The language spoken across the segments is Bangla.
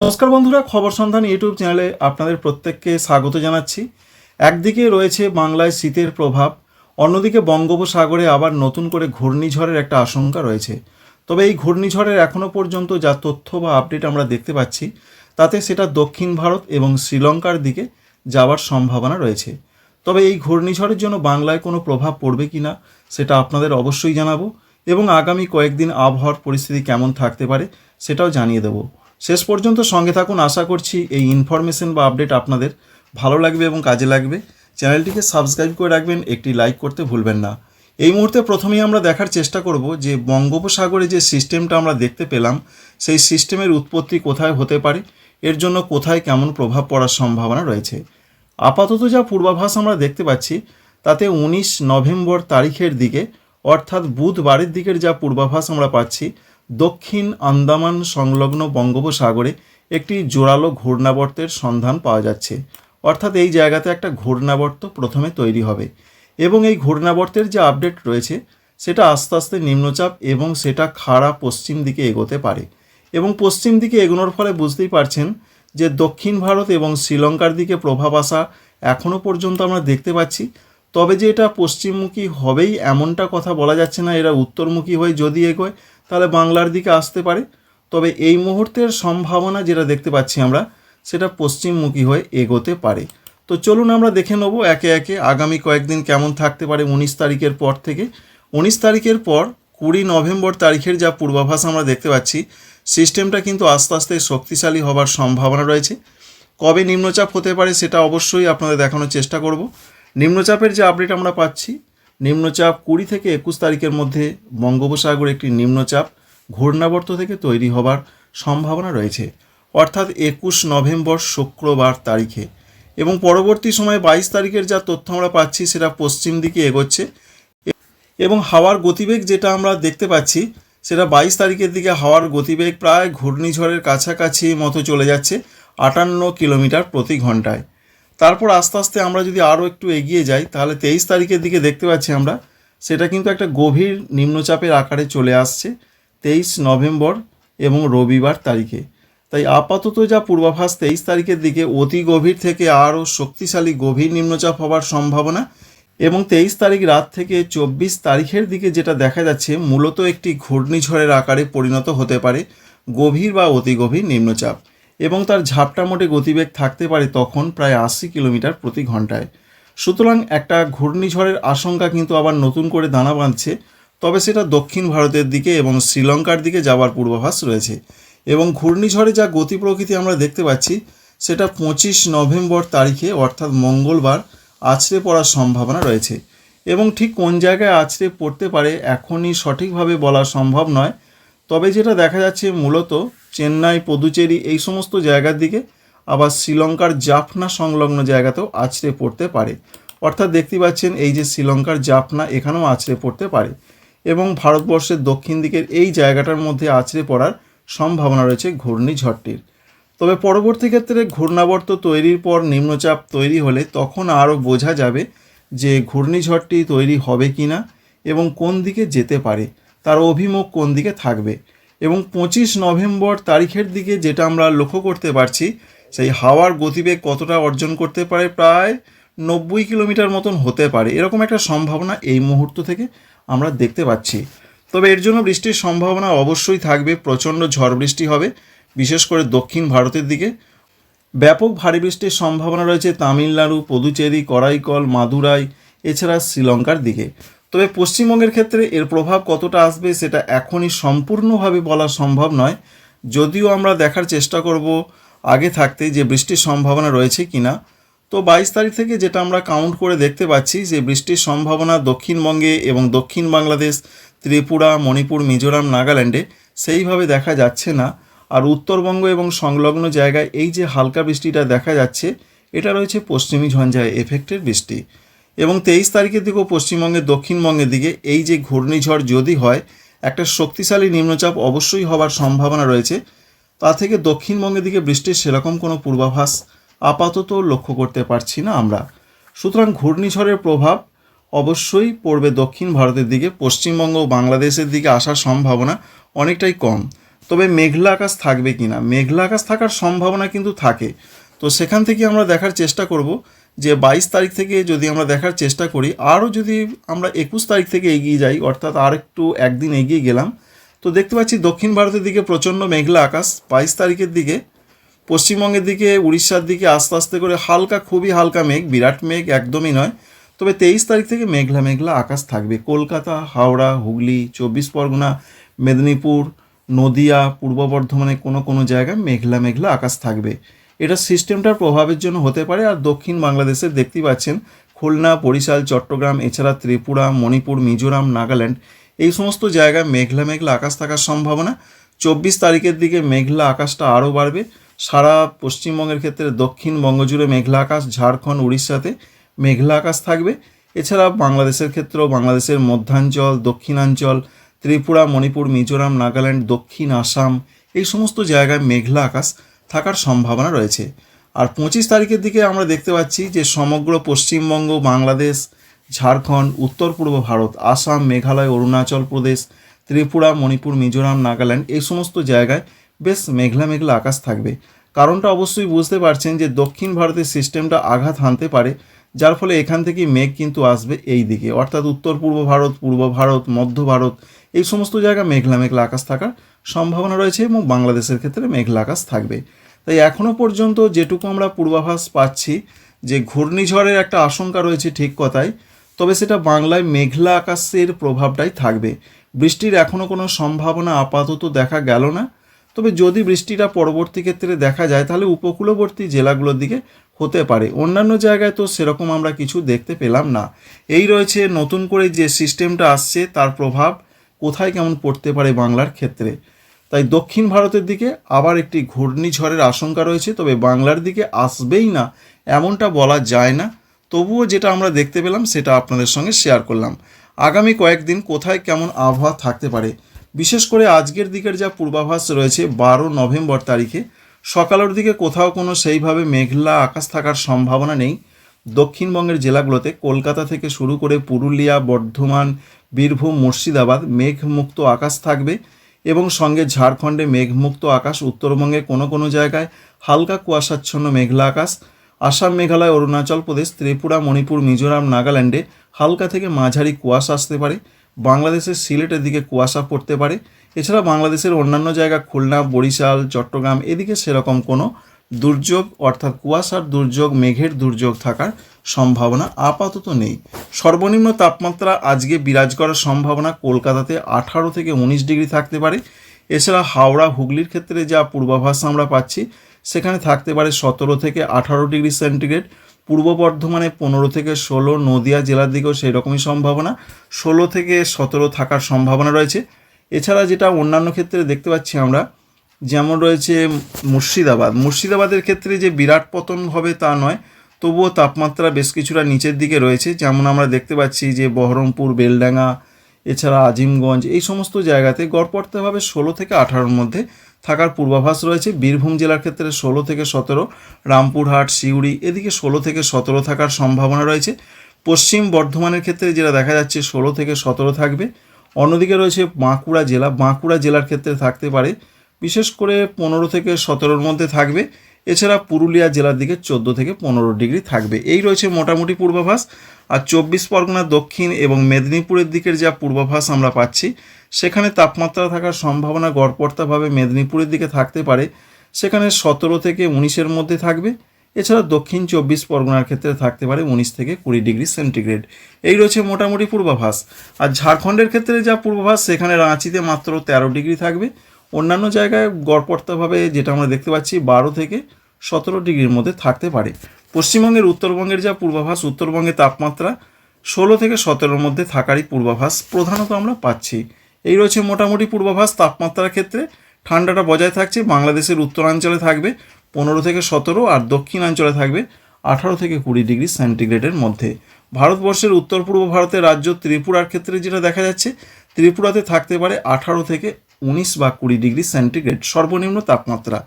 নমস্কার বন্ধুরা, খবর সন্ধান ইউটিউব চ্যানেলে আপনাদের প্রত্যেককে স্বাগত জানাচ্ছি। একদিকে রয়েছে বাংলায় শীতের প্রভাব, অন্যদিকে বঙ্গোপসাগরে আবার নতুন করে ঘূর্ণিঝড়ের একটা আশঙ্কা রয়েছে। তবে এই ঘূর্ণিঝড়ের এখনও পর্যন্ত যা তথ্য বা আপডেট আমরা দেখতে পাচ্ছি, তাতে সেটা দক্ষিণ ভারত এবং শ্রীলঙ্কার দিকে যাওয়ার সম্ভাবনা রয়েছে। তবে এই ঘূর্ণিঝড়ের জন্য বাংলায় কোনো প্রভাব পড়বে কি না সেটা আপনাদের অবশ্যই জানাব এবং আগামী কয়েকদিন আবহাওয়ার পরিস্থিতি কেমন থাকতে পারে, সেটাও জানিয়ে দেবো। শেষ পর্যন্ত সঙ্গে থাকুন। আশা করছি এই ইনফরমেশন বা আপডেট আপনাদের ভালো লাগবে এবং কাজে লাগবে। চ্যানেলটিকে সাবস্ক্রাইব করে রাখবেন, একটি লাইক করতে ভুলবেন না। এই মুহূর্তে প্রথমেই আমরা দেখার চেষ্টা করব যে বঙ্গোপসাগরে যে সিস্টেমটা আমরা দেখতে পেলাম, সেই সিস্টেমের উৎপত্তি কোথায় হতে পারে, এর জন্য কোথায় কেমন প্রভাব পড়ার সম্ভাবনা রয়েছে। আপাতত যা পূর্বাভাস আমরা দেখতে পাচ্ছি, তাতে উনিশ নভেম্বর তারিখের দিকে, অর্থাৎ বুধবারের দিকের যা পূর্বাভাস আমরা পাচ্ছি দক্ষিণ আন্দামান সংলগ্ন বঙ্গোপসাগরে একটি জোরালো ঘূর্ণাবর্তের সন্ধান পাওয়া যাচ্ছে। অর্থাৎ এই জায়গাতে একটা ঘূর্ণাবর্ত প্রথমে তৈরি হবে এবং এই ঘূর্ণাবর্তের যে আপডেট রয়েছে, সেটা আস্তে আস্তে নিম্নচাপ এবং সেটা খাড়া পশ্চিম দিকে এগোতে পারে এবং পশ্চিম দিকে এগোনোর ফলে বুঝতেই পারছেন যে দক্ষিণ ভারত এবং শ্রীলঙ্কার দিকে প্রভাব আসা এখনও পর্যন্ত আমরা দেখতে পাচ্ছি। তবে যে এটা পশ্চিমমুখী হবেই এমনটা কথা বলা যাচ্ছে না, এরা উত্তরমুখী হয়ে যদি এগোয় তাহলে বাংলার দিকে আসতে পারে। তবে এই মুহূর্তের সম্ভাবনা যেটা দেখতে পাচ্ছি আমরা, সেটা পশ্চিমমুখী হয়ে এগোতে পারে। তো চলুন আমরা দেখে নেব একে একে আগামী কয়েকদিন কেমন থাকতে পারে উনিশ তারিখের পর থেকে। উনিশ তারিখের পর কুড়ি নভেম্বর তারিখের যা পূর্বাভাস আমরা দেখতে পাচ্ছি, সিস্টেমটা কিন্তু আস্তে আস্তে শক্তিশালী হবার সম্ভাবনা রয়েছে। কবে নিম্নচাপ হতে পারে সেটা অবশ্যই আপনাদের দেখানোর চেষ্টা করব। নিম্নচাপের যে আপডেট আমরা পাচ্ছি নিম্নচাপ কুড়ি থেকে একুশ তারিখের মধ্যে বঙ্গোপসাগরে একটি নিম্নচাপ ঘূর্ণাবর্ত থেকে তৈরি হবার সম্ভাবনা রয়েছে। অর্থাৎ একুশ নভেম্বর শুক্রবার তারিখে। এবং পরবর্তী সময়ে বাইশ তারিখের যা তথ্য আমরা পাচ্ছি সেটা পশ্চিম দিকে এগোচ্ছে। এবং হাওয়ার গতিবেগ যেটা আমরা দেখতে পাচ্ছি, সেটা বাইশ তারিখের দিকে হাওয়ার গতিবেগ প্রায় ঘূর্ণিঝড়ের কাছাকাছি মতো চলে যাচ্ছে, আটান্ন কিলোমিটার প্রতি ঘন্টায়। তারপর আস্তে আস্তে আমরা যদি আরও একটু এগিয়ে যাই, তাহলে তেইশ তারিখের দিকে দেখতে পাচ্ছি আমরা, সেটা কিন্তু একটা গভীর নিম্নচাপের আকারে চলে আসছে তেইশ নভেম্বর এবং রবিবার তারিখে। তাই আপাতত যা পূর্বাভাস তেইশ তারিখের দিকে, অতি গভীর থেকে আরও শক্তিশালী গভীর নিম্নচাপ হওয়ার সম্ভাবনা এবং তেইশ তারিখ রাত থেকে চব্বিশ তারিখের দিকে যেটা দেখা যাচ্ছে, মূলত একটি ঘূর্ণিঝড়ের আকারে পরিণত হতে পারে গভীর বা অতি গভীর নিম্নচাপ। এবং তার ঝাপটা মোটে গতিবেগ থাকতে পারে তখন প্রায় আশি কিলোমিটার প্রতি ঘন্টায়। সুতরাং একটা ঘূর্ণিঝড়ের আশঙ্কা কিন্তু আবার নতুন করে দানা বাঁধছে, তবে সেটা দক্ষিণ ভারতের দিকে এবং শ্রীলঙ্কার দিকে যাওয়ার পূর্বাভাস রয়েছে। এবং ঘূর্ণিঝড়ে যা গতি প্রকৃতি আমরা দেখতে পাচ্ছি, সেটা পঁচিশ নভেম্বর তারিখে, অর্থাৎ মঙ্গলবার, আছড়ে পড়ার সম্ভাবনা রয়েছে। এবং ঠিক কোন জায়গায় আছড়ে পড়তে পারে, এখনই সঠিকভাবে বলা সম্ভব নয়। তবে যেটা দেখা যাচ্ছে মূলত চেন্নাই, পদুচেরি এই সমস্ত জায়গার দিকে। আবার শ্রীলঙ্কার জাফনা সংলগ্ন জায়গাতেও আছড়ে পড়তে পারে। অর্থাৎ দেখতে পাচ্ছেন এই যে শ্রীলঙ্কার জাফনা এখানেও আছড়ে পড়তে পারে। এবং ভারতবর্ষের দক্ষিণ দিকের এই জায়গাটার মধ্যে আছড়ে পড়ার সম্ভাবনা রয়েছে ঘূর্ণিঝড়টির। তবে পরবর্তী ক্ষেত্রে ঘূর্ণাবর্ত তৈরির পর নিম্নচাপ তৈরি হলে তখন আরও বোঝা যাবে যে ঘূর্ণিঝড়টি তৈরি হবে কি না এবং কোন দিকে যেতে পারে। তার অভিমুখ কোন দিকে থাকবে? এবং পঁচিশ নভেম্বর তারিখের দিকে যেটা আমরা লক্ষ্য করতে পারছি, সেই হাওয়ার গতিবেগ কতটা অর্জন করতে পারে, প্রায় নব্বই কিলোমিটার মতন হতে পারে। এরকম একটা সম্ভাবনা এই মুহূর্ত থেকে আমরা দেখতে পাচ্ছি। তবে এর জন্য বৃষ্টির সম্ভাবনা অবশ্যই থাকবে, প্রচণ্ড ঝড় বৃষ্টি হবে, বিশেষ করে দক্ষিণ ভারতের দিকে। ব্যাপক ভারী বৃষ্টির সম্ভাবনা রয়েছে তামিলনাড়ু, পদুচেরি, করাইকল, মাদুরাই, এছাড়া শ্রীলঙ্কার দিকে। তবে পশ্চিমবঙ্গের ক্ষেত্রে এর প্রভাব কতটা আসবে সেটা এখনই সম্পূর্ণভাবে বলা সম্ভব নয়। যদিও আমরা দেখার চেষ্টা করব আগে থাকতে যে বৃষ্টির সম্ভাবনা রয়েছে কিনা। তো বাইশ তারিখ থেকে যেটা আমরা কাউন্ট করে দেখতে পাচ্ছি যে বৃষ্টির সম্ভাবনা দক্ষিণবঙ্গে এবং দক্ষিণ বাংলাদেশ, ত্রিপুরা, মণিপুর, মিজোরাম, নাগাল্যান্ডে সেইভাবে দেখা যাচ্ছে না। আর উত্তরবঙ্গ এবং সংলগ্ন জায়গায় এই যে হালকা বৃষ্টিটা দেখা যাচ্ছে, এটা রয়েছে পশ্চিমী ঝঞ্ঝায় এফেক্টের বৃষ্টি। এবং তেইশ তারিখের দিকেও পশ্চিমবঙ্গের দক্ষিণবঙ্গের দিকে এই যে ঘূর্ণিঝড় যদি হয়, একটা শক্তিশালী নিম্নচাপ অবশ্যই হবার সম্ভাবনা রয়েছে। তা থেকে দক্ষিণবঙ্গের দিকে বৃষ্টির সেরকম কোনো পূর্বাভাস আপাতত লক্ষ্য করতে পারছি না আমরা। সুতরাং ঘূর্ণিঝড়ের প্রভাব অবশ্যই পড়বে দক্ষিণ ভারতের দিকে। পশ্চিমবঙ্গ ও বাংলাদেশের দিকে আসার সম্ভাবনা অনেকটাই কম। তবে মেঘলা আকাশ থাকবে কি না মেঘলা আকাশ থাকার সম্ভাবনা কিন্তু থাকে। তো সেখান থেকে আমরা দেখার চেষ্টা করব যে বাইশ তারিখ থেকে যদি আমরা দেখার চেষ্টা করি, আরও যদি আমরা একুশ তারিখ থেকে এগিয়ে যাই, অর্থাৎ আর একটু একদিন এগিয়ে গেলাম, তো দেখতে পাচ্ছি দক্ষিণ ভারতের দিকে প্রচণ্ড মেঘলা আকাশ, বাইশ তারিখের দিকে। পশ্চিমবঙ্গের দিকে, উড়িষ্যার দিকে আস্তে আস্তে করে হালকা, খুবই হালকা মেঘ, বিরাট মেঘ একদমই নয়। তবে তেইশ তারিখ থেকে মেঘলা মেঘলা আকাশ থাকবে। কলকাতা, হাওড়া, হুগলি, চব্বিশ পরগনা, মেদিনীপুর, নদিয়া, পূর্ব বর্ধমানে কোনো কোনো জায়গায় মেঘলা মেঘলা আকাশ থাকবে। এটা সিস্টেমটার প্রভাবের জন্য হতে পারে, আর দক্ষিণ বাংলাদেশের দেখতেই পাচ্ছেন খুলনা, বরিশাল, চট্টগ্রাম, এছাড়া ত্রিপুরা, মণিপুর, মিজোরাম, নাগাল্যান্ড। এই সমস্ত জায়গায় মেঘলা মেঘলা আকাশ থাকার সম্ভাবনা। চব্বিশ তারিখের দিকে মেঘলা আকাশটা আরও বাড়বে। সারা পশ্চিমবঙ্গের ক্ষেত্রে দক্ষিণ বঙ্গজুড়ে মেঘলা আকাশ, ঝাড়খণ্ড, উড়িষ্যাতে মেঘলা আকাশ থাকবে। এছাড়া বাংলাদেশের ক্ষেত্রেও বাংলাদেশের মধ্যাঞ্চল, দক্ষিণাঞ্চল, ত্রিপুরা, মণিপুর, মিজোরাম, নাগাল্যান্ড, দক্ষিণ আসাম, এই সমস্ত জায়গায় মেঘলা আকাশ। থাকার সম্ভাবনা রয়েছে। আর পঁচিশ তারিখের দিকে আমরা দেখতে পাচ্ছি যে সমগ্র পশ্চিমবঙ্গ, বাংলাদেশ, ঝাড়খণ্ড, উত্তর পূর্ব ভারত, আসাম, মেঘালয়, অরুণাচল প্রদেশ, ত্রিপুরা, মণিপুর, মিজোরাম, নাগাল্যান্ড এই সমস্ত জায়গায় বেশ মেঘলা মেঘলা আকাশ থাকবে। কারণটা অবশ্যই বুঝতে পারছেন যে দক্ষিণ ভারতের সিস্টেমটা আঘাত হানতে পারে, যার ফলে এখান থেকে মেঘ কিন্তু আসবে এই দিকে। অর্থাৎ উত্তর পূর্ব ভারত পূর্ব ভারত, মধ্য ভারত এই সমস্ত জায়গায় মেঘলা মেঘলা আকাশ থাকার সম্ভাবনা রয়েছে এবং বাংলাদেশের ক্ষেত্রে মেঘলা আকাশ থাকবে। তাই এখনও পর্যন্ত যেটুকু আমরা পূর্বাভাস পাচ্ছি যে ঘূর্ণিঝড়ের একটা আশঙ্কা রয়েছে ঠিক কথাই, তবে সেটা বাংলায় মেঘলা আকাশের প্রভাবটাই থাকবে। বৃষ্টির এখনও কোনো সম্ভাবনা আপাতত দেখা গেল না, তবে যদি বৃষ্টিটা পরবর্তী ক্ষেত্রে দেখা যায়, তাহলে উপকূলবর্তী জেলাগুলোর দিকে হতে পারে। অন্যান্য জায়গায় তো সেরকম আমরা কিছু দেখতে পেলাম না। এই রয়েছে নতুন করে যে সিস্টেমটা আসছে, তার প্রভাব কোথায় কেমন পড়তে পারে বাংলার ক্ষেত্রে। তাই দক্ষিণ ভারতের দিকে আবার একটি ঘূর্ণিঝড়ের আশঙ্কা রয়েছে, তবে বাংলার দিকে আসবেই না, এমনটা বলা যায় না। তবুও যেটা আমরা দেখতে পেলাম, সেটা আপনাদের সঙ্গে শেয়ার করলাম। আগামী কয়েকদিন কোথায় কেমন আবহাওয়া থাকতে পারে? বিশেষ করে আজকের দিকের যা পূর্বাভাস রয়েছে, বারো নভেম্বর তারিখে, সকালের দিকে কোথাও কোনো সেইভাবে মেঘলা আকাশ থাকার সম্ভাবনা নেই। দক্ষিণবঙ্গের জেলাগুলোতে কলকাতা থেকে শুরু করে পুরুলিয়া, বর্ধমান বীরভূম, মুর্শিদাবাদ, মেঘমুক্ত আকাশ থাকবে এবং সঙ্গে ঝাড়খণ্ডে মেঘমুক্ত আকাশ, উত্তরবঙ্গে কোনো কোনো জায়গায় হালকা কুয়াশাচ্ছন্ন মেঘলা আকাশ, আসাম, মেঘালয়, অরুণাচল প্রদেশ, ত্রিপুরা, মণিপুর, মিজোরাম, নাগাল্যান্ডে হালকা থেকে মাঝারি কুয়াশা আসতে পারে। বাংলাদেশের সিলেটের দিকে কুয়াশা পড়তে পারে। এছাড়া বাংলাদেশের অন্যান্য জায়গা খুলনা, বরিশাল, চট্টগ্রাম, এদিকে সেরকম কোনো দুর্যোগ অর্থাৎ কুয়াশার দুর্যোগ, মেঘের দুর্যোগ থাকার সম্ভাবনা আপাতত নেই। সর্বনিম্ন তাপমাত্রা আজকে বিরাজ করার সম্ভাবনা কলকাতাতে আঠারো থেকে উনিশ ডিগ্রি থাকতে পারে। এছাড়া হাওড়া, হুগলির ক্ষেত্রে যা পূর্বাভাস আমরা পাচ্ছি, সেখানে থাকতে পারে সতেরো থেকে আঠারো ডিগ্রি সেন্টিগ্রেড। পূর্ব বর্ধমানে পনেরো থেকে ষোলো, নদিয়া জেলার দিকেও সেই রকমই সম্ভাবনা। ষোলো থেকে সতেরো থাকার সম্ভাবনা রয়েছে। এছাড়া যেটা অন্যান্য ক্ষেত্রে দেখতে পাচ্ছি আমরা যেমন রয়েছে মুর্শিদাবাদ। মুর্শিদাবাদের ক্ষেত্রে যে বিরাট পতন হবে তা নয়, তবুও তাপমাত্রা বেশ কিছুটা নিচের দিকে রয়েছে। যেমন আমরা দেখতে পাচ্ছি যে বহরমপুর, বেলডাঙ্গা, এছাড়া আজিমগঞ্জ এই সমস্ত জায়গাতে গড়পড়তেভাবে ষোলো থেকে আঠারোর মধ্যে থাকার পূর্বাভাস রয়েছে। বীরভূম জেলার ক্ষেত্রে ষোলো থেকে সতেরো, রামপুরহাট, সিউড়ি এদিকে ষোলো থেকে সতেরো থাকার সম্ভাবনা রয়েছে। পশ্চিম বর্ধমানের ক্ষেত্রে যেটা দেখা যাচ্ছে ষোলো থেকে সতেরো থাকবে। অন্যদিকে রয়েছে বাঁকুড়া জেলা। বাঁকুড়া জেলার ক্ষেত্রে থাকতে পারে বিশেষ করে পনেরো থেকে সতেরোর মধ্যে থাকবে। এছাড়া পুরুলিয়া জেলার দিকে চোদ্দ থেকে পনেরো ডিগ্রি থাকবে। এই রয়েছে মোটামুটি পূর্বাভাস। আর চব্বিশ পরগনা, দক্ষিণ এবং মেদিনীপুরের দিকের যা পূর্বাভাস আমরা পাচ্ছি, সেখানে তাপমাত্রা থাকার সম্ভাবনা গড়পড়তাভাবে মেদিনীপুরের দিকে থাকতে পারে। সেখানে সতেরো থেকে উনিশের মধ্যে থাকবে। এছাড়া দক্ষিণ চব্বিশ পরগনার ক্ষেত্রে থাকতে পারে উনিশ থেকে কুড়ি ডিগ্রি সেন্টিগ্রেড। এই রয়েছে মোটামুটি পূর্বাভাস। আর ঝাড়খণ্ডের ক্ষেত্রে যা পূর্বাভাস, সেখানে রাঁচিতে মাত্র তেরো ডিগ্রি থাকবে। অন্যান্য জায়গায় গড়পড়তাভাবে যেটা আমরা দেখতে পাচ্ছি, বারো থেকে সতেরো ডিগ্রির মধ্যে থাকতে পারে। পশ্চিমবঙ্গের উত্তরবঙ্গের যা পূর্বাভাস উত্তরবঙ্গে তাপমাত্রা ষোলো থেকে সতেরোর মধ্যে থাকারই পূর্বাভাস প্রধানত আমরা পাচ্ছি। এই রয়েছে মোটামুটি পূর্বাভাস তাপমাত্রার ক্ষেত্রে। ঠান্ডাটা বজায় থাকছে, বাংলাদেশের উত্তরাঞ্চলে থাকবে পনেরো থেকে সতেরো আর দক্ষিণাঞ্চলে থাকবে আঠারো থেকে কুড়ি ডিগ্রি সেন্টিগ্রেডের মধ্যে। ভারতবর্ষের উত্তর পূর্ব ভারতের রাজ্য ত্রিপুরার ক্ষেত্রে যেটা দেখা যাচ্ছে, ত্রিপুরাতে থাকতে পারে আঠারো থেকে উনিশ বা কুড়ি ডিগ্রি সেন্টিগ্রেড সর্বনিম্ন তাপমাত্রা।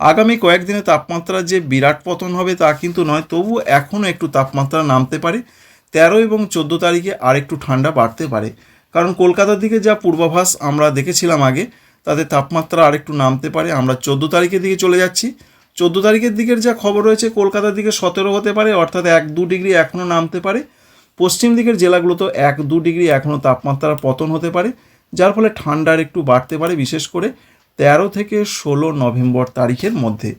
আগামী কয়েকদিনে তাপমাত্রা যে বিরাট পতন হবে তা কিন্তু নয় তবু এখনও একটু তাপমাত্রা নামতে পারে। তেরো এবং চোদ্দ তারিখে আর একটু ঠান্ডা বাড়তে পারে। কারণ কলকাতার দিকে যা পূর্বাভাস আমরা দেখেছিলাম আগে, তাতে তাপমাত্রা আরেকটু নামতে পারে। আমরা চোদ্দ তারিখের দিকে চলে যাচ্ছি। চোদ্দ তারিখের দিকের যা খবর রয়েছে, কলকাতার দিকে সতেরো হতে পারে, অর্থাৎ এক দু ডিগ্রি এখনও নামতে পারে। পশ্চিম দিকের জেলাগুলোতে এক দু ডিগ্রি এখনও তাপমাত্রার পতন হতে পারে। যার ফলে ঠান্ডার একটু বাড়তে পারে, বিশেষ করে তেরো থেকে ষোলো নভেম্বর তারিখের মধ্যে।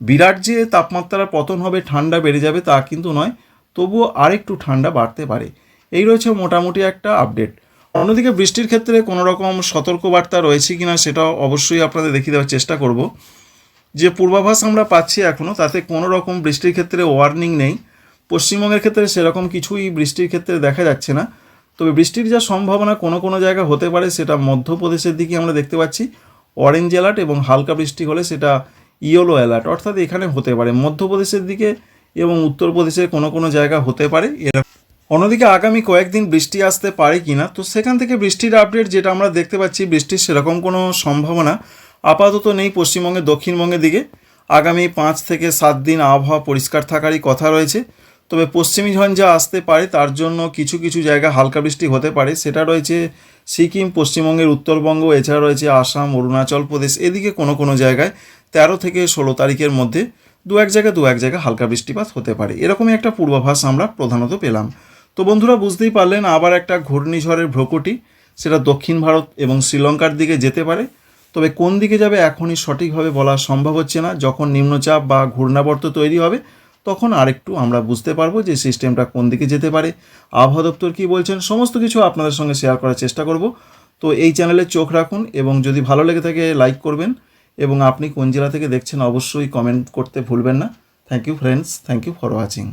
বিরাট যে তাপমাত্রার পতন হবে, ঠান্ডা বেড়ে যাবে তা কিন্তু নয়, তবুও আরেকটু ঠান্ডা বাড়তে পারে। এই রয়েছে মোটামুটি একটা আপডেট। অন্যদিকে বৃষ্টির ক্ষেত্রে কোনো রকম সতর্কবার্তা রয়েছে কি না সেটা অবশ্যই আপনাদের দেখিয়ে দেওয়ার চেষ্টা করব। যে পূর্বাভাস আমরা পাচ্ছি এখনও তাতে কোনো রকম বৃষ্টির ক্ষেত্রে ওয়ার্নিং নেই। পশ্চিমবঙ্গের ক্ষেত্রে সেরকম কিছুই বৃষ্টির ক্ষেত্রে দেখা যাচ্ছে না। তবে বৃষ্টির যা সম্ভাবনা কোনো কোনো জায়গা হতে পারে, সেটা মধ্যপ্রদেশের দিকে আমরা দেখতে পাচ্ছি। অরেঞ্জ অ্যালার্ট এবং হালকা বৃষ্টি হলে সেটা ইয়েলো অ্যালার্ট অর্থাৎ এখানে হতে পারে। মধ্যপ্রদেশের দিকে এবং উত্তরপ্রদেশের কোনো কোনো জায়গা হতে পারে। এরকম অন্যদিকে আগামী কয়েকদিন বৃষ্টি আসতে পারে কি না তো সেখান থেকে বৃষ্টির আপডেট যেটা আমরা দেখতে পাচ্ছি, বৃষ্টির সেরকম কোনো সম্ভাবনা আপাতত নেই পশ্চিমবঙ্গের দক্ষিণবঙ্গের দিকে। আগামী পাঁচ থেকে সাত দিন আবহাওয়া পরিষ্কার থাকারই কথা রয়েছে। তবে পশ্চিমী ঝঞ্ঝা আসতে পারে, তার জন্য কিছু কিছু জায়গা হালকা বৃষ্টি হতে পারে। সেটা রয়েছে সিকিম, পশ্চিমবঙ্গের উত্তরবঙ্গ, এছাড়া রয়েছে আসাম, অরুণাচল প্রদেশ। এদিকে কোনো কোনো জায়গায় তেরো থেকে ষোলো তারিখের মধ্যে দু এক জায়গায় দু এক জায়গায় হালকা বৃষ্টিপাত হতে পারে। এরকমই একটা পূর্বাভাস আমরা প্রধানত পেলাম। তো বন্ধুরা, বুঝতেই পারলেন, আবার একটা ঘূর্ণিঝড়ের ভ্রকুটি, সেটা দক্ষিণ ভারত এবং শ্রীলঙ্কার দিকে যেতে পারে। তবে কোন দিকে যাবে, এখনই সঠিকভাবে বলা সম্ভব হচ্ছে না। যখন নিম্নচাপ বা ঘূর্ণাবর্ত তৈরি হবে তখন আরেকটু আমরা বুঝতে পারব যে সিস্টেমটা কোন দিকে যেতে পারে। আবহাওয়া দপ্তর কী বলছেন? সমস্ত কিছু আপনাদের সঙ্গে শেয়ার করার চেষ্টা করব। তো এই চ্যানেলে চোখ রাখুন এবং যদি ভালো লেগে থাকে লাইক করবেন এবং আপনি কোন জেলা থেকে দেখছেন, অবশ্যই কমেন্ট করতে ভুলবেন না। Thank you friends thank you for watching